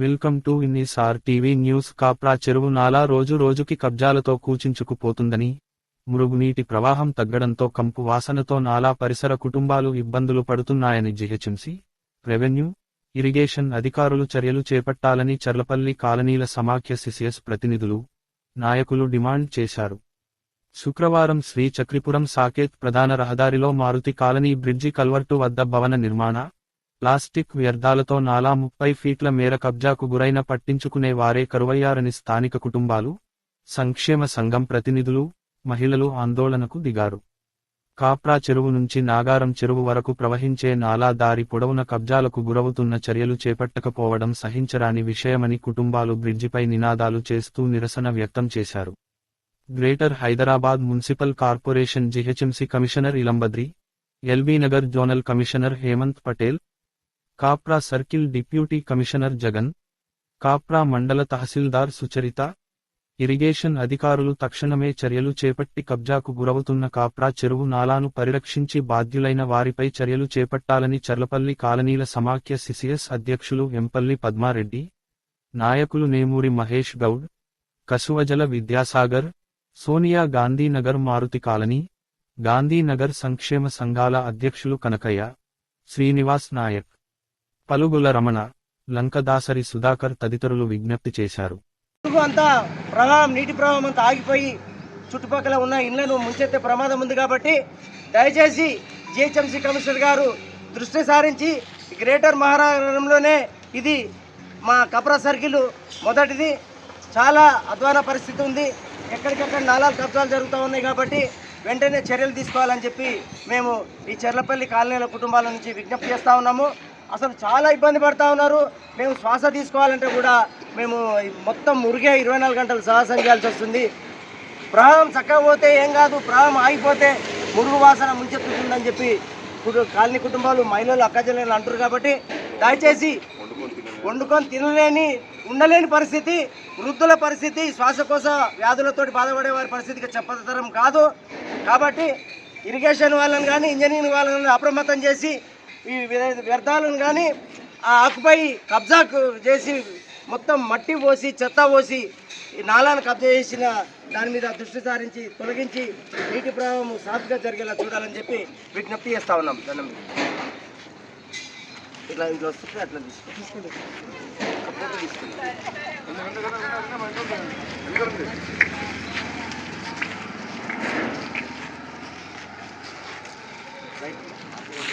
Welcome to ఇన్నిసార్ TV news. Kapra చెరువు నాలా రోజు రోజుకి కబ్జాలతో కూచించుకుపోతుందని మురుగునీటి ప్రవాహం తగ్గడంతో కంపు వాసనతో నాలా పరిసర కుటుంబాలు ఇబ్బందులు పడుతున్నాయని జిహెచ్ఎంసీ రెవెన్యూ ఇరిగేషన్ అధికారులు చర్యలు చేపట్టాలని చర్లపల్లి కాలనీల సమాఖ్య సిసిఎస్ ప్రతినిధులు నాయకులు డిమాండ్ చేశారు. శుక్రవారం శ్రీ చక్రిపురం సాకేత్ ప్రధాన రహదారిలో మారుతి కాలనీ బ్రిడ్జి కల్వర్టు వద్ద భవన నిర్మాణ ప్లాస్టిక్ వ్యర్థాలతో నాలా ముప్పై ఫీట్ల మేర కబ్జాకు గురైన పట్టించుకునే వారే కరువయ్యారని స్థానిక కుటుంబాలు సంక్షేమ సంఘం ప్రతినిధులు మహిళలు ఆందోళనకు దిగారు. కాప్రా చెరువు నుంచి నాగారం చెరువు వరకు ప్రవహించే నాలా దారి పొడవున కబ్జాలకు గురవుతున్న చర్యలు చేపట్టకపోవడం సహించరాని విషయమని కుటుంబాలు బ్రిడ్జిపై నినాదాలు చేస్తూ నిరసన వ్యక్తం చేశారు. Greater Hyderabad municipal corporation GHMC commissioner Ilambarithi LB Nagar zonal commissioner Hemanth Patel Kapra circle deputy commissioner Jagan Kapra మండల తహసీల్దార్ సుచరిత ఇరిగేషన్ అధికారులు తక్షణమే చర్యలు చేపట్టి కబ్జాకు గురవుతున్న కాప్రా చెరువు నాలాను పరిరక్షించి బాధ్యులైన వారిపై చర్యలు చేపట్టాలని చర్లపల్లి కాలనీల సమాఖ్య సిసిఎస్ అధ్యక్షులు ఎంపల్లి పద్మారెడ్డి నాయకులు నేమూరి మహేష్ గౌడ్ కసువజల విద్యాసాగర్ సోనియా గాంధీనగర్ మారుతి కాలనీ గాంధీనగర్ సంక్షేమ సంఘాల అధ్యక్షులు కనకయ్య శ్రీనివాస్ నాయక్. పలుగుల రమణ లంకదాసరి సుధాకర్ తదితరులు విజ్ఞప్తి చేశారు. అంతా ప్రవాహం నీటి ప్రవాహం అంతా ఆగిపోయి చుట్టుపక్కల ఉన్న ఇళ్ళను ముంచెత్తే ప్రమాదం ఉంది కాబట్టి దయచేసి జిహెచ్ఎంసీ కమిషనర్ గారు దృష్టి సారించి గ్రేటర్ మహానగరంలోనే ఇది మా కపర సర్కిల్ మొదటిది. చాలా అధ్వాన పరిస్థితి ఉంది. ఎక్కడికక్కడ నాలాలు కబ్జాలు జరుగుతూ ఉన్నాయి కాబట్టి వెంటనే చర్యలు తీసుకోవాలని చెప్పి మేము ఈ చెర్లపల్లి కాలనీల కుటుంబాల నుంచి విజ్ఞప్తి చేస్తూ ఉన్నాము. అసలు చాలా ఇబ్బంది పడతా ఉన్నారు. మేము శ్వాస తీసుకోవాలంటే కూడా మేము మొత్తం మురిగే ఇరవై నాలుగు గంటలు సాహసం చేయాల్సి వస్తుంది. ప్రాణం చక్కగా పోతే ఏం కాదు ప్రాణం ఆగిపోతే మురుగు వాసన ముంచెత్తుతుందని చెప్పి ఇప్పుడు కాలనీ కుటుంబాలు మహిళలు అక్కజనులు అంటారు కాబట్టి దయచేసి వండుకొని తినలేని ఉండలేని పరిస్థితి వృద్ధుల పరిస్థితి శ్వాసకోశ వ్యాధులతోటి బాధపడే వారి పరిస్థితికి చెప్పతరం కాదు. కాబట్టి ఇరిగేషన్ వాళ్ళని కానీ ఇంజనీరింగ్ వాళ్ళని అప్రమత్తం చేసి ఈ వ్యర్థాలను కానీ ఆ ఆకుపై కబ్జాకు చేసి మొత్తం మట్టి పోసి చెత్త పోసి ఈ నాలాను కబ్జా చేసిన దాని మీద దృష్టి సారించి తొలగించి నీటి ప్రవాహం సాఫీగా జరిగేలా చూడాలని చెప్పి విజ్ఞప్తి చేస్తా ఉన్నాం దాని మీద. ఇట్లా ఇంట్లో వస్తుంటే అట్లా తీసుకోండి తీసుకోండి రైట్